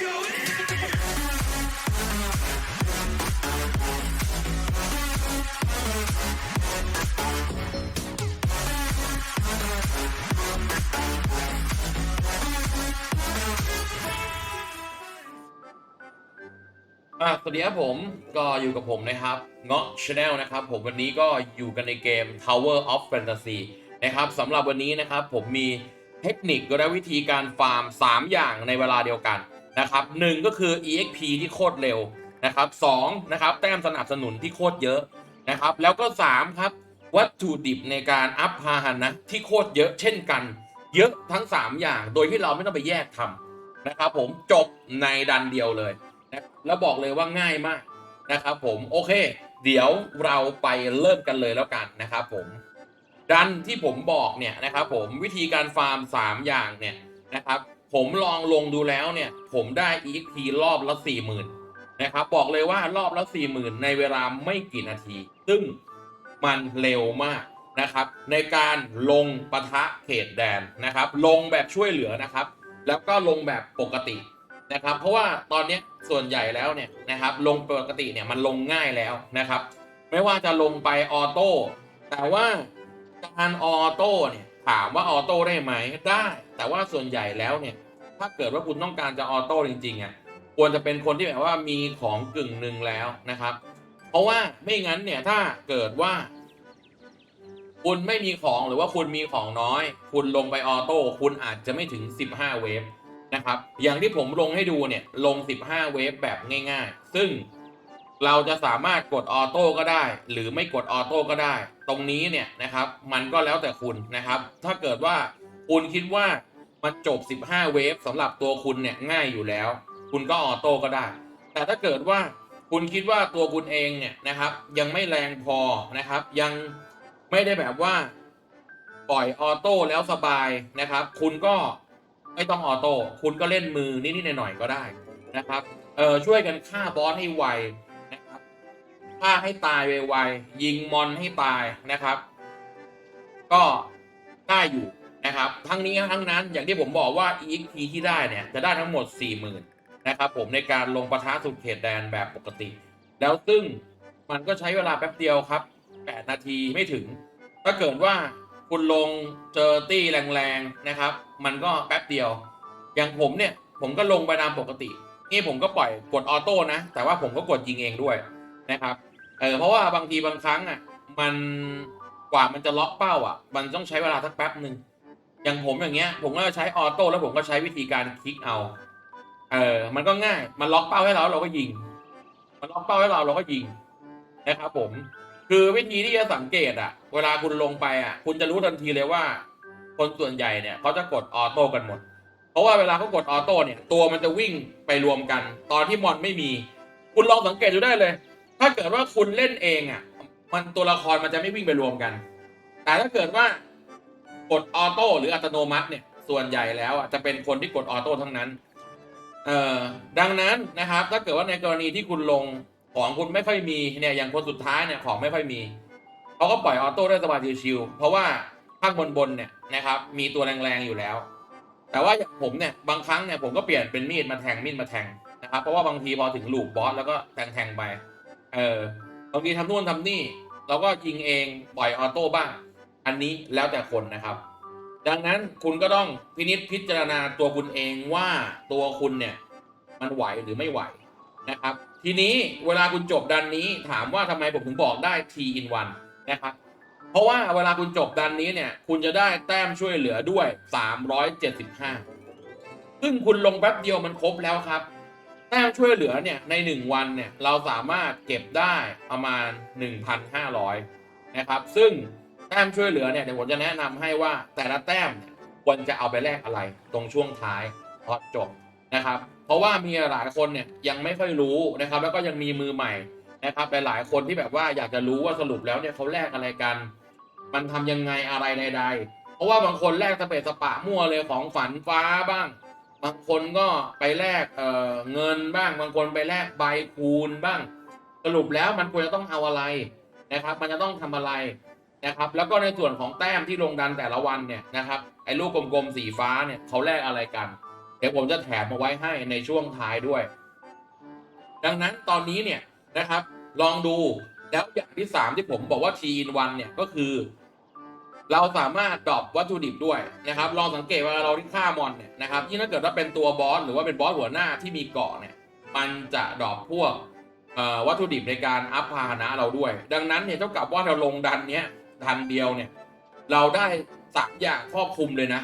อะสวัสดีครับผมก็อยู่กับผมนะครับเงาะชาแนลนะครับผมวันนี้ก็อยู่กันในเกม Tower of Fantasy นะครับสำหรับวันนี้นะครับผมมีเทคนิคและวิธีการฟาร์ม 3 อย่างในเวลาเดียวกัน นะครับหนึ่งก็คือ EXP ที่โคตรเร็วนะครับสองนะครับแต้มสนับสนุนที่โคตรเยอะนะครับแล้วก็3ครับวัตถุดิบในการอัพพาหนะที่โคตรเยอะเช่นกัน เยอะทั้ง 3 อย่างโดยที่เราไม่ต้องไปแยกทำนะครับผมจบในดันเดียวเลยนะแล้วบอกเลยว่าง่ายมากนะครับผมโอเค เดี๋ยวเราไปเริ่มกันเลยแล้วกันนะครับผมดันที่ผมบอกเนี่ยนะครับผมวิธีการฟาร์ม 3 อย่างเนี่ยนะครับ ผมลองลงดูแล้วเนี่ย ผมได้ EXP รอบละ 40,000 นะครับ บอกเลยว่ารอบละ 40,000 ในเวลาไม่กี่นาที ซึ่งมันเร็วมากนะครับ ในการลงปะทะเขตแดนนะครับ ลงแบบช่วยเหลือนะครับ แล้วก็ลงแบบปกตินะครับ เพราะว่าตอนนี้ส่วนใหญ่แล้วเนี่ยนะครับ ลงปกติเนี่ยมันลงง่ายแล้วนะครับ ไม่ว่าจะลงไปออโต้แต่ว่าการออโต้เนี่ยถามว่าออโต้ได้ไหมได้ แต่ว่าส่วนใหญ่แล้วเนี่ย ถ้าเกิดว่าคุณต้องการจะออโต้จริงๆอะควรจะเป็นคนที่แบบว่ามีของกึ่งหนึ่งแล้วนะครับ เพราะว่าไม่งั้นเนี่ยถ้าเกิดว่า คุณไม่มีของหรือว่าคุณมีของน้อย คุณลงไปออโต้คุณอาจจะไม่ถึง 15 เวฟนะครับ อย่างที่ผมลงให้ดูเนี่ยลง 15 เวฟแบบง่าย ๆ ซึ่งเราจะสามารถกดออโต้ก็ได้ หรือไม่กดออโต้ก็ได้ ตรงนี้เนี่ยนะครับ มันก็แล้วแต่คุณนะครับ ถ้าเกิดว่าคุณคิดว่า มันจบ 15 เวฟสำหรับตัวคุณเนี่ยง่ายอยู่แล้ว คุณก็ออโต้ก็ได้ แต่ถ้าเกิดว่าคุณคิดว่าตัวคุณเองเนี่ยนะครับ ยังไม่แรงพอนะครับ ยังไม่ได้แบบว่า ปล่อยออโต้แล้วสบายนะครับ คุณก็ไม่ต้องออโต้คุณก็เล่นมือนิดๆหน่อยๆก็ได้นะครับเออช่วยกันฆ่าบอสให้ไวนะครับฆ่าให้ตายไวๆยิงมอนให้ตายนะครับ ก็ได้อยู่ นะครับทั้งนี้ทั้งนั้นอย่างที่ผมบอกว่า EXP ที่ได้เนี่ยจะได้ทั้งหมด 40,000นะครับผมในการลงประท้าสุดเขตแดนแบบปกติ แล้วซึ่งมันก็ใช้เวลาแป๊บเดียวครับ 8 นาทีไม่ถึง ถ้าเกิดว่าคุณลงเจอตี้แรงๆนะครับ มันก็แป๊บเดียว อย่างผมเนี่ยผมก็ลงไปตามปกติ นี่ผมก็ปล่อยกดออโต้นะ แต่ว่าผมก็กดยิงเองด้วยนะครับเออเพราะว่าบางทีบางครั้งอะมันกว่ามันจะล็อกเป้าอะ มันต้องใช้เวลาสักแป๊บหนึ่ง อย่างผมอย่างเงี้ย ผมก็ใช้ออโต้แล้วผมก็ใช้วิธีการคลิกเอา เออ มันก็ง่าย มันล็อกเป้าให้เราเราก็ยิง มันล็อกเป้าให้เราเราก็ยิงนะครับผม คือวิธีที่จะสังเกตอะเวลาคุณลงไปอะคุณจะรู้ทันทีเลยว่า คนส่วนใหญ่เนี่ยเขาจะกดออโต้กันหมด เพราะว่าเวลาเขากดออโต้เนี่ย ตัวมันจะวิ่งไปรวมกัน ตอนที่มอนไม่มี คุณลองสังเกตดูได้เลย ถ้าเกิดว่าคุณเล่นเองอะมันตัวละครมันจะไม่วิ่งไปรวมกัน แต่ถ้าเกิดว่า กดออโต้หรืออัตโนมัติเนี่ยส่วนใหญ่แล้วอะจะเป็นคนที่กดออโต้ทั้งนั้นเอ่อดังนั้นนะครับถ้าเกิดว่าในกรณีที่คุณลงของคุณไม่ค่อยมีเนี่ยอย่างคนสุดท้ายเนี่ยของไม่ค่อยมีเขาก็ปล่อยออโต้ได้สบายชิวๆเพราะว่าข้างบนบนๆเนี่ยนะครับมีตัวแรงๆอยู่แล้ว แต่ว่าผมเนี่ยบางครั้งเนี่ยผมก็เปลี่ยนเป็นมีดมาแทงมีดมาแทงนะครับเพราะว่าบางทีพอถึงลูกบอสแล้วก็แทงแทงๆไปเออบางทีทำนู่นทำนี่ เราก็ยิงเองปล่อยออโต้บ้าง อันนี้แล้วแต่คนนะครับ ดังนั้นคุณก็ต้องพินิจพิจารณาตัวคุณเองว่าตัวคุณเนี่ยมันไหวหรือไม่ไหวนะครับ ทีนี้เวลาคุณจบดันนี้ถามว่าทำไมผมถึงบอกได้ T in 1นะครับเพราะว่าเวลาคุณจบดันนี้เนี่ย คุณจะได้แต้มช่วยเหลือด้วย 375 ซึ่งคุณลงแป๊บเดียวมันครบแล้วครับ แต้มช่วยเหลือเนี่ยใน 1 วันเนี่ยเราสามารถเก็บได้ประมาณ 1,500 นะครับ ซึ่ง แต้มช่วยเหลือเนี่ยเดี๋ยวผมจะแนะนำให้ว่าแต่ละแต้มควรจะเอาไปแลกอะไรตรงช่วงท้ายพอจบนะครับ เพราะว่ามีหลายคนเนี่ยยังไม่ค่อยรู้นะครับ แล้วก็ยังมีมือใหม่นะครับหลายคนที่แบบว่าอยากจะรู้ว่าสรุปแล้วเนี่ยเขาแลกอะไรกัน มันทำยังไงอะไรใดๆ เพราะว่าบางคนแลกสเปซสปะมั่วเลยของฝันฟ้าบ้าง บางคนก็ไปแลกเออเงินบ้าง บางคนไปแลกใบคูณบ้าง สรุปแล้วมันควรจะต้องเอาอะไรนะครับ มันจะต้องทำอะไร นะครับแล้วก็ในส่วนของแต้มที่ลงดันแต่ละวันเนี่ยนะครับไอ้ลูกกลมๆสีฟ้าเนี่ยเขาแลกอะไรกัน เดี๋ยวผมจะแถมมาไว้ให้ในช่วงท้ายด้วย ดังนั้นตอนนี้เนี่ยนะครับลองดูแล้วอย่างที่สามที่ผมบอกว่า T in 1เนี่ยก็คือ เราสามารถดรอปวัตถุดิบด้วยนะครับ ลองสังเกตวลาเราที่ฆ่ามอนเนี่ยนะครับยิ่งถ้าเกิดว่าเป็นตัวบอสหรือว่าเป็นบอสหัวหน้าที่มีเกาะเนี่ยมันจะดรอปพวกวัตถุดิบในการอัพพาหนะเราด้วย ดังนั้นเนี่ยเท่ากับว่าเราลงดันเนี้ย ดันเดียวเนี่ย เราได้สามอย่างครอบคลุมเลยนะ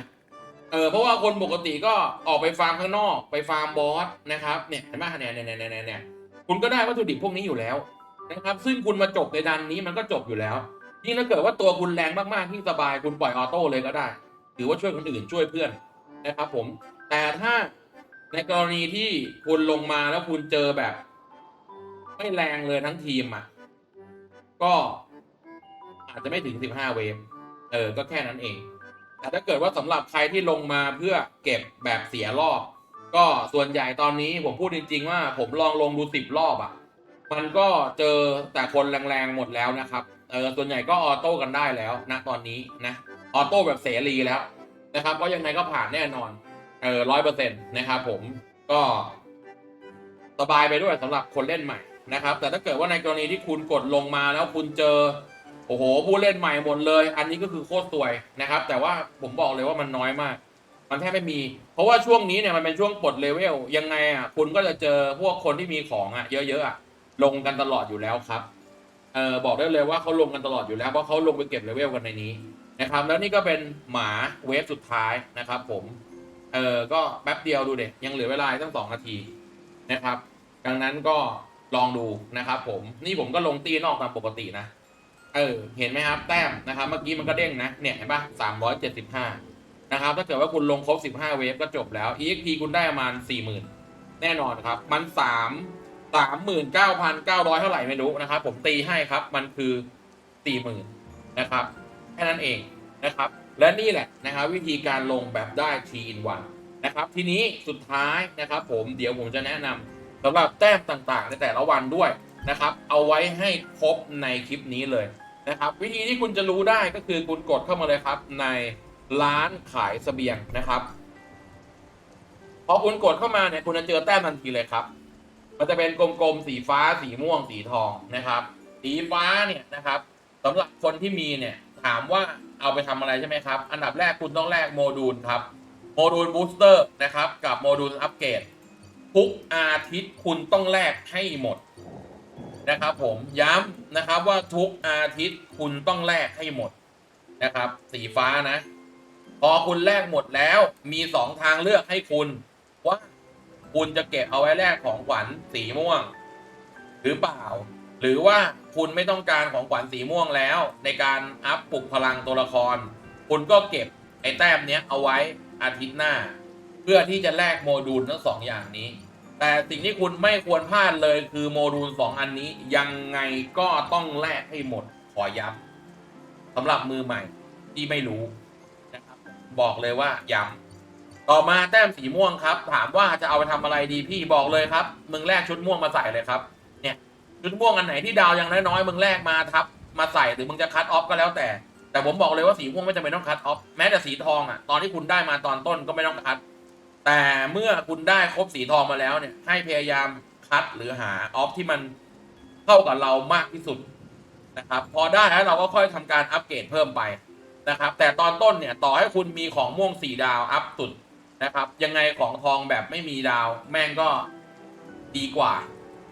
เออเพราะว่าคนปกติก็ออกไปฟาร์มข้างนอกไปฟาร์มบอสนะครับเนี่ยเห็นไหมเนี่ยเนี่ยเนี่ยเนี่ยเนี่ยคุณก็ได้วัตถุดิบพวกนี้อยู่แล้วนะครับ ซึ่งคุณมาจบในดันนี้มันก็จบอยู่แล้วยิ่งถ้าเกิดว่าตัวคุณแรงมากๆที่สบายคุณปล่อยออโต้เลยก็ได้หรือว่าช่วยคนอื่นช่วยเพื่อนนะครับผม แต่ถ้าในกรณีที่คุณลงมาแล้วคุณเจอแบบ ไม่แรงเลยทั้งทีมอะ ก็ อาจจะไม่ถึง 15 เวฟเออ ก็แค่นั้นเอง แต่ถ้าเกิดว่าสำหรับใครที่ลงมาเพื่อเก็บแบบเสียรอบ ก็ส่วนใหญ่ตอนนี้ผมพูดจริง ๆ ว่าผมลองลงดูสิบรอบอะ่ะ มันก็เจอแต่คนแรงๆหมดแล้วนะครับ เออ ส่วนใหญ่ก็ออโต้กันได้แล้วนะตอนนี้นะ ออโต้แบบเสรีแล้วนะครับ ก็ยังไงก็ผ่านแน่นอน เออร้อยเปอร์เซ็นต์นะครับผม ก็สบายไปด้วยสำหรับคนเล่นใหม่นะครับ แต่ถ้าเกิดว่าในกรณีที่คุณกดลงมาแล้วคุณเจอ โอ้โหผู้เล่นใหม่หมดเลย อันนี้ก็คือโคตรสวยนะครับ แต่ว่าผมบอกเลยว่ามันน้อยมาก มันแทบไม่มี เพราะว่าช่วงนี้เนี่ยมันเป็นช่วงปลดเลเวลยังไงอะคุณก็จะเจอพวกคนที่มีของอะ เยอะๆอะลงกันตลอดอยู่แล้วครับเออบอกได้เลยว่าเขาลงกันตลอดอยู่แล้วเพราะเขาลงไปเก็บเลเวลกันในนี้นะครับ แล้วนี่ก็เป็นหมาเวฟสุดท้ายนะครับ ผมเออก็แป๊บเดียวดูเด็ยังเหลือเวลาตั้งสองนาทีนะครับ ดังนั้นก็ลองดูนะครับ ผมนี่ผมก็ลงตีนอกตามปกตินะ เออเห็นไหมครับแต้มนะครับเมื่อกี้มันก็เด้งนะเนี่ยเห็นปะสามร้อยเจ็ดสิบห้านะครับถ้าเกิดว่าคุณลงครบสิบห้าเวฟก็จบแล้ว EXP คุณได้ประมาณสี่หมื่นแน่นอนครับ มันสามสามหมื่นเก้าพันเก้าร้อยเท่าไหร่ไม่รู้นะครับ ผมตีให้ครับมันคือสี่หมื่นนะครับแค่นั้นเองนะครับ และนี่แหละนะครับ วิธีการลงแบบได้ T in 1นะครับ ทีนี้สุดท้ายนะครับ ผมเดี๋ยวผมจะแนะนำสำหรับแต้มต่างๆ ในแต่ละวันด้วยนะครับ เอาไว้ให้ครบในคลิปนี้เลย นะครับ วิธีที่คุณจะรู้ได้ก็คือคุณกดเข้ามาเลยครับ ในร้านขายเสบียงนะครับ พอคุณกดเข้ามาเนี่ยคุณจะเจอแต้มทันทีเลยครับ มันจะเป็นกลมๆสีฟ้าสีม่วงสีทองนะครับ สีฟ้าเนี่ยนะครับสำหรับคนที่มีเนี่ยถามว่าเอาไปทำอะไรใช่ไหมครับ อันดับแรกคุณต้องแลกโมดูลครับ โมดูลบูสเตอร์นะครับ กับโมดูลอัปเกรดทุกอาทิตย์คุณต้องแลกให้หมด นะครับผมย้ำนะครับว่าทุกอาทิตย์คุณต้องแลกให้หมดนะครับ สีฟ้านะ พอคุณแลกหมดแล้วมีสองทางเลือกให้คุณว่าคุณจะเก็บเอาไว้แลกของขวัญสีม่วง หรือเปล่า หรือว่าคุณไม่ต้องการของขวัญสีม่วงแล้ว ในการอัพปลุกพลังตัวละคร คุณก็เก็บไอ้แต้มเนี้ยเอาไว้อาทิตย์หน้า เพื่อที่จะแลกโมดูลทั้งสองอย่างนี้ แต่สิ่งที่คุณไม่ควรพลาดเลยคือโมดูลสองอันนี้ยังไงก็ต้องแลกให้หมดขอย้ำสำหรับมือใหม่ที่ไม่รู้นะครับบอกเลยว่าย้ำต่อมาแต้มสีม่วงครับ ถามว่าจะเอาไปทำอะไรดีพี่บอกเลยครับ มึงแลกชุดม่วงมาใส่เลยครับ เนี่ยชุดม่วงอันไหนที่ดาวยังน้อยๆมึงแลกมาทับ มาใส่หรือมึงจะคัดออฟก็แล้วแต่ แต่ผมบอกเลยว่าสีม่วงไม่จำเป็นต้องคัดออฟแม้แต่สีทองอะตอนที่คุณได้มาตอนต้นก็ไม่ต้องคัด แต่เมื่อคุณได้ครบสีทองมาแล้วเนี่ย ให้พยายามคัดหรือหาออฟที่มันเข้ากับเรามากที่สุดนะครับ พอได้แล้วเราก็ค่อยทำการอัปเกรดเพิ่มไปนะครับ แต่ตอนต้นเนี่ยต่อให้คุณมีของม่วงสีดาวอัพสุดนะครับ ยังไงของทองแบบไม่มีดาว แม่งก็ดีกว่า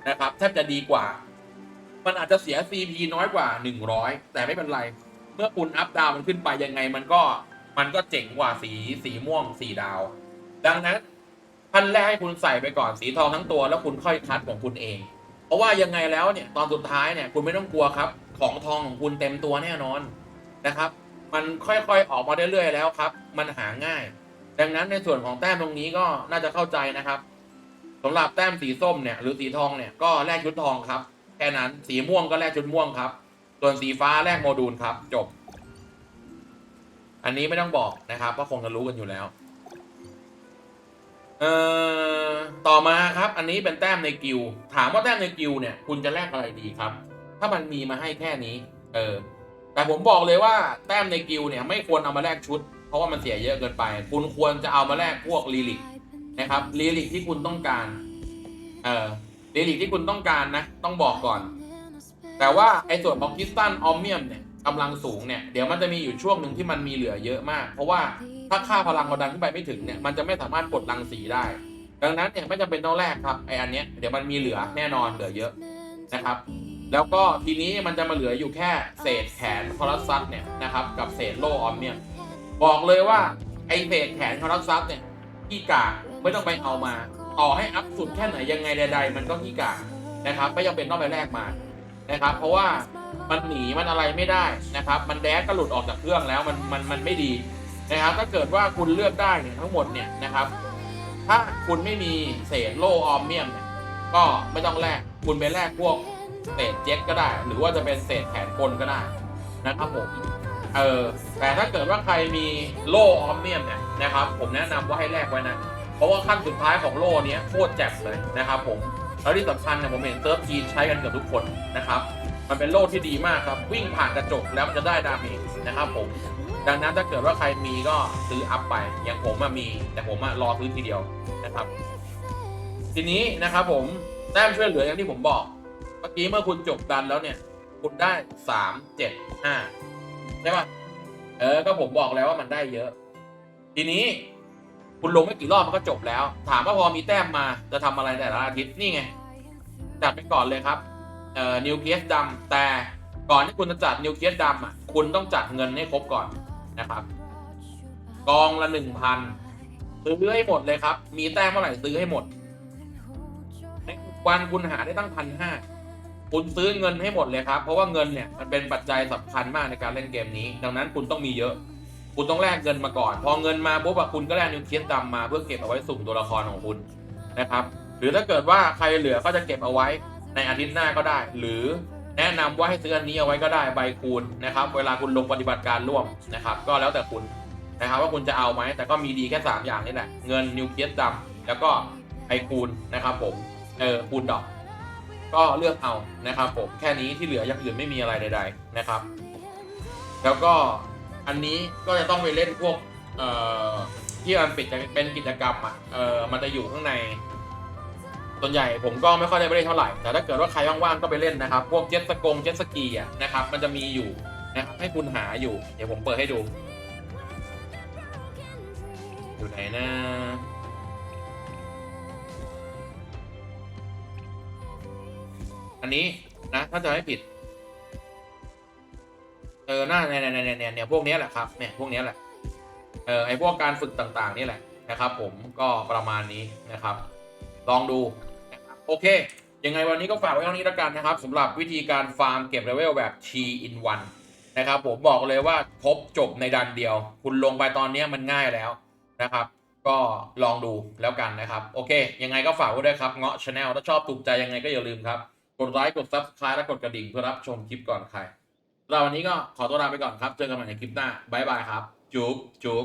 นะครับแทบจะดีกว่า มันอาจจะเสีย CP น้อยกว่า 100 แต่ไม่เป็นไร เมื่อคุณอัพดาวมันขึ้นไปยังไงมันก็มันก็เจ๋งกว่าสีสีม่วงสีดาว ดังนั้นพันแรกให้คุณใส่ไปก่อนสีทองทั้งตัว แล้วคุณค่อยคัดของคุณเอง เพราะว่ายังไงแล้วเนี่ยตอนสุดท้ายเนี่ยคุณไม่ต้องกลัวครับ ของทองของคุณเต็มตัวแน่นอนนะครับ มันค่อยๆออกมาเรื่อยๆแล้วครับ มันหาง่าย ดังนั้นในส่วนของแต้มตรงนี้ก็น่าจะเข้าใจนะครับสำหรับแต้มสีส้มเนี่ยหรือสีทองเนี่ยก็แลกชุดทองครับแค่นั้นสีม่วงก็แลกชุดม่วงครับ ส่วนสีฟ้าแลกโมดูลครับ จบ อันนี้ไม่ต้องบอกนะครับเพราะคงจะรู้กันอยู่แล้ว เอ่อต่อมาครับอันนี้เป็นแต้มในกิลด์ถามว่าแต้มในกิลด์เนี่ย คุณจะแลกอะไรดีครับ ถ้ามันมีมาให้แค่นี้เออแต่ผมบอกเลยว่าแต้มในกิลด์เนี่ยไม่ควรเอามาแลกชุด เพราะว่ามันเสียเยอะเกินไป คุณควรจะเอามาแลกพวกลีลิกนะครับลีลิกที่คุณต้องการเออลีลิกที่คุณต้องการนะ ต้องบอกก่อน แต่ว่าไอ้ส่วนของคิสตัลออมเมียมเนี่ย กำลังสูงเนี่ยเดี๋ยวมันจะมีอยู่ช่วงหนึ่งที่มันมีเหลือเยอะมาก เพราะว่าถ้าค่าพลังเราดันขึ้นไปไม่ถึงเนี่ยมันจะไม่สามารถกดรังสีได้ ดังนั้นเนี่ยไม่จำเป็นต้องแลกครับไออันเนี้ยเดี๋ยวมันมีเหลือแน่นอนเหลือเยอะนะครับ แล้วก็ทีนี้มันจะมาเหลืออยู่แค่เศษแขนคอรัสซัสเนี่ยนะครับกับเศษโลออมเมียบอกเลยว่าไอเศษแขนคอรัสซัสเนี่ยขี้กากไม่ต้องไปเอามาต่อให้อัพสุดแค่ไหนยังไงใด ๆ มันก็ขี้กากนะครับไม่จำเป็นต้องไปแลกมานะครับ เพราะว่า มันหนีมันอะไรไม่ได้นะครับ มันแดกก็หลุดออกจากเครื่องแล้วมันมันมันไม่ดีนะครับ ถ้าเกิดว่าคุณเลือกได้เนี่ยทั้งหมดเนี่ยนะครับ ถ้าคุณไม่มีเศษโลออมเมียมเนี่ยก็ไม่ต้องแลกคุณไปแลกพวกเศษเจ็ตก็ได้ หรือว่าจะเป็นเศษแขนกลก็ได้นะครับผมเออแต่ถ้าเกิดว่าใครมีโลออมเมียมเนี่ยนะครับ ผมแนะนำว่าให้แลกไว้นะเพราะว่าขั้นสุดท้ายของโล่เนี้ยโคตรแจ่มเลยนะครับผมแล้วที่สำคัญเนี่ยผมเห็นเซิร์ฟจีนใช้กันเกือบทุกคนนะครับ มันเป็นโล่ที่ดีมากครับ วิ่งผ่านกระจกแล้วมันจะได้ดาเมจนะครับผม ดังนั้นถ้าเกิดว่าใครมีก็ซื้ออัพไป อย่างผมมี แต่ผมรอซื้อทีเดียวนะครับ ทีนี้นะครับผมแต้มช่วยเหลืออย่างที่ผมบอก เมื่อกี้เมื่อคุณจบดันแล้วเนี่ย คุณได้สามเจ็ดห้าใช่ป่ะเออ ก็ผมบอกแล้วว่ามันได้เยอะ ทีนี้คุณลงไม่กี่รอบมันก็จบแล้ว ถามว่าพอมีแต้มมาจะทำอะไรแต่ละอาทิตย์นี่ไงจัดไปก่อนเลยครับ เอ่อนิวเคลียสดำแต่ก่อนที่คุณจะจัดนิวเคลียสดำอะคุณต้องจัดเงินให้ครบก่อนนะครับ กองละหนึ่งพันซื้อให้หมดเลยครับ มีแต้มเมื่อไหร่ซื้อให้หมดในวันคุณหาได้ตั้งพันห้าคุณซื้อเงินให้หมดเลยครับ เพราะว่าเงินเนี่ยมันเป็นปัจจัยสำคัญมากในการเล่นเกมนี้ ดังนั้นคุณต้องมีเยอะ คุณต้องแลกเงินมาก่อน พอเงินมาปุ๊บคุณก็แลกนิวเคลียสดำมาเพื่อเก็บเอาไว้สุ่มตัวละครของคุณนะครับ หรือถ้าเกิดว่าใครเหลือก็จะเก็บเอาไว้ ในอาทิตย์หน้าก็ได้ หรือแนะนำว่าให้ซื้ออันนี้เอาไว้ก็ได้ใบคูณนะครับ เวลาคุณลงปฏิบัติการร่วมนะครับ ก็แล้วแต่คุณนะครับว่าคุณจะเอาไหมแต่ก็มีดีแค่สามอย่างนี่แหละ เงินนิวเคลียสดำแล้วก็ไอคูณนะครับผมเออคูณดอก ก็เลือกเอานะครับผมแค่นี้ที่เหลืออย่างอื่นไม่มีอะไรใด ๆนะครับ แล้วก็อันนี้ก็จะต้องไปเล่นพวกเอ่อที่มันปิดเป็นกิจกรรมอะเออมันจะอยู่ข้างใน ส่วนใหญ่ผมก็ไม่ค่อยได้ไปเล่นเท่าไหร่ แต่ถ้าเกิดว่าใครว่างๆก็ไปเล่นนะครับ พวกเจ็ตสกงเจ็ตสกีอะนะครับ มันจะมีอยู่นะครับให้คุณหาอยู่ เดี๋ยวผมเปิดให้ดู อยู่ไหนนะอันนี้นะถ้าจะไม่ผิดเออหน้าเนี่ยเนี่ยเนี่ยเนี่ยเนี่พวกนี้แหละครับเนี่ยพวกนี้แหละเออไอพวกการฝึกต่างๆนี่แหละนะครับ ผมก็ประมาณนี้นะครับ ลองดู โอเค ยังไงวันนี้ก็ฝากไว้เท่านี้แล้วกันนะครับสำหรับวิธีการฟาร์มเก็บเลเวลแบบ T in 1นะครับผมบอกเลยว่าครบจบในดันเดียว คุณลงไปตอนนี้มันง่ายแล้วนะครับก็ลองดูแล้วกันนะครับ โอเค ยังไงก็ฝากไว้ด้วยครับ เงาะชาแนลถ้าชอบถูกใจยังไงก็อย่าลืมครับ กดไลค์กด Subscribe และกดกระดิ่งเพื่อรับชมคลิปก่อนใครเราวันนี้ก็ขอตัวลาไปก่อนครับ เจอกันใหม่ในคลิปหน้าบายบายครับ จุ๊บจุ๊บ